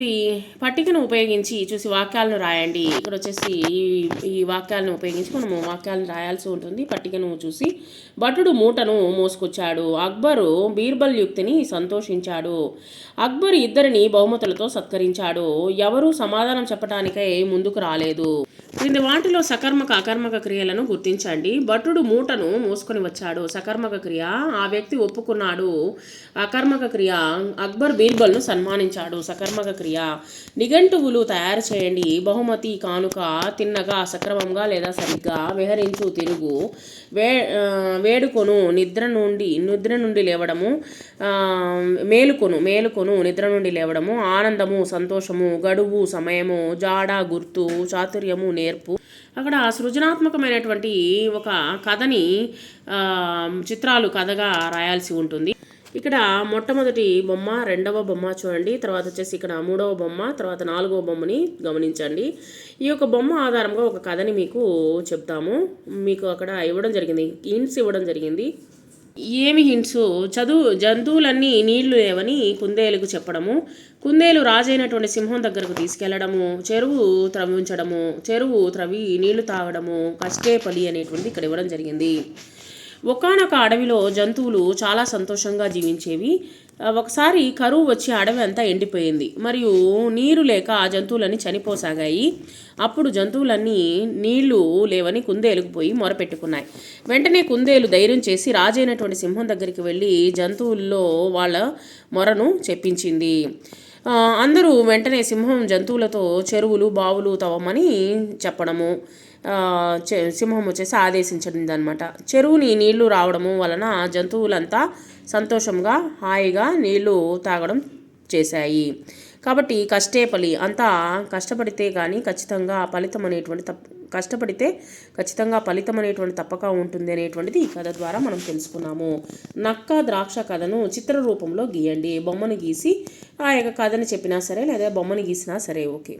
ఈ పట్టికను ఉపయోగించి చూసి వాక్యాలను రాయండి. ఇక్కడ వచ్చేసి ఈ ఈ వాక్యాలను ఉపయోగించి మనము వాక్యాలను రాయాల్సి ఉంటుంది. పట్టికను చూసి భటుడు మూటను మోసుకొచ్చాడు. అక్బరు బీర్బల్ యుక్తిని సంతోషించాడు. అక్బర్ ఇద్దరిని బహుమతులతో సత్కరించాడు. ఎవరూ సమాధానం చెప్పడానికై ముందుకు రాలేదు. క్రింది వాటిలో సకర్మక అకర్మక క్రియలను గుర్తించండి. భటుడు మూటను మోసుకొని వచ్చాడు. సకర్మక క్రియ ఆ వ్యక్తి ఒప్పుకున్నాడు. అకర్మక క్రియ అక్బర్ బీర్బల్ను సన్మానించాడు. సకర్మక క్రియ నిఘంటువులు తయారు చేయండి. బహుమతి కానుక తిన్నగా సక్రమంగా లేదా సరిగ్గా విహరించు తిరుగు. వే వేడుకొను నిద్ర నుండి నిద్ర నుండి లేవడము మేలుకొను మేలుకొను నిద్ర నుండి లేవడము ఆనందము సంతోషము గడువు సమయము జాడ గుర్తు చాతుర్యము నేర్పు. అక్కడ సృజనాత్మకమైనటువంటి ఒక కథని ఆ, చిత్రాలు కథగా రాయాల్సి ఉంటుంది. ఇక్కడ మొట్టమొదటి బొమ్మ రెండవ బొమ్మ చూడండి. తర్వాత వచ్చేసి ఇక్కడ మూడవ బొమ్మ తర్వాత నాలుగవ బొమ్మని గమనించండి. ఈ యొక్క బొమ్మ ఆధారంగా ఒక కథని మీకు చెప్తాము. మీకు అక్కడ ఇవ్వడం జరిగింది. ఇన్స్ ఇవ్వడం జరిగింది. ఏమి హింట్స్ చదువు జంతువులన్నీ నీళ్ళు లేవని కుందేలుకు చెప్పడము. కుందేలు రాజైనటువంటి సింహం దగ్గరకు తీసుకెళ్ళడము. చెరువు త్రవించడము చెరువు త్రవి నీళ్ళు తాగడము. కష్టే పలి అనేటువంటిది ఇక్కడ ఇవ్వడం జరిగింది. ఒకానొక అడవిలో జంతువులు చాలా సంతోషంగా జీవించేవి. ఒకసారి కరువు వచ్చి అడవి అంతా ఎండిపోయింది. మరియు నీరు లేక ఆ జంతువులన్నీ చనిపోసాగాయి. అప్పుడు జంతువులన్నీ నీళ్ళు లేవని కుందేలుకుపోయి మొరపెట్టుకున్నాయి. వెంటనే కుందేలు ధైర్యం చేసి రాజైనటువంటి సింహం దగ్గరికి వెళ్ళి జంతువుల్లో వాళ్ళ మొరను చెప్పించింది. అందరూ వెంటనే సింహం జంతువులతో చెరువులు బావులు తవ్వమని చెప్పడము చె- సింహం వచ్చేసి ఆదేశించింది అనమాట చెరువుని నీళ్ళు రావడము వలన జంతువులంతా సంతోషంగా హాయిగా నీళ్ళు తాగడం చేశాయి. కాబట్టి కష్టే ఫలి అంతా కష్టపడితే కానీ ఖచ్చితంగా ఫలితం అనేటువంటి తప్పు కష్టపడితే ఖచ్చితంగా ఫలితం అనేటువంటి తప్పక ఉంటుంది అనేటువంటిది ఈ కథ ద్వారా మనం తెలుసుకున్నాము. నక్క ద్రాక్ష కథను చిత్ర రూపంలో గీయండి. బొమ్మను గీసి ఆ యొక్క కథని చెప్పినా సరే లేదా బొమ్మను గీసినా సరే ఓకే.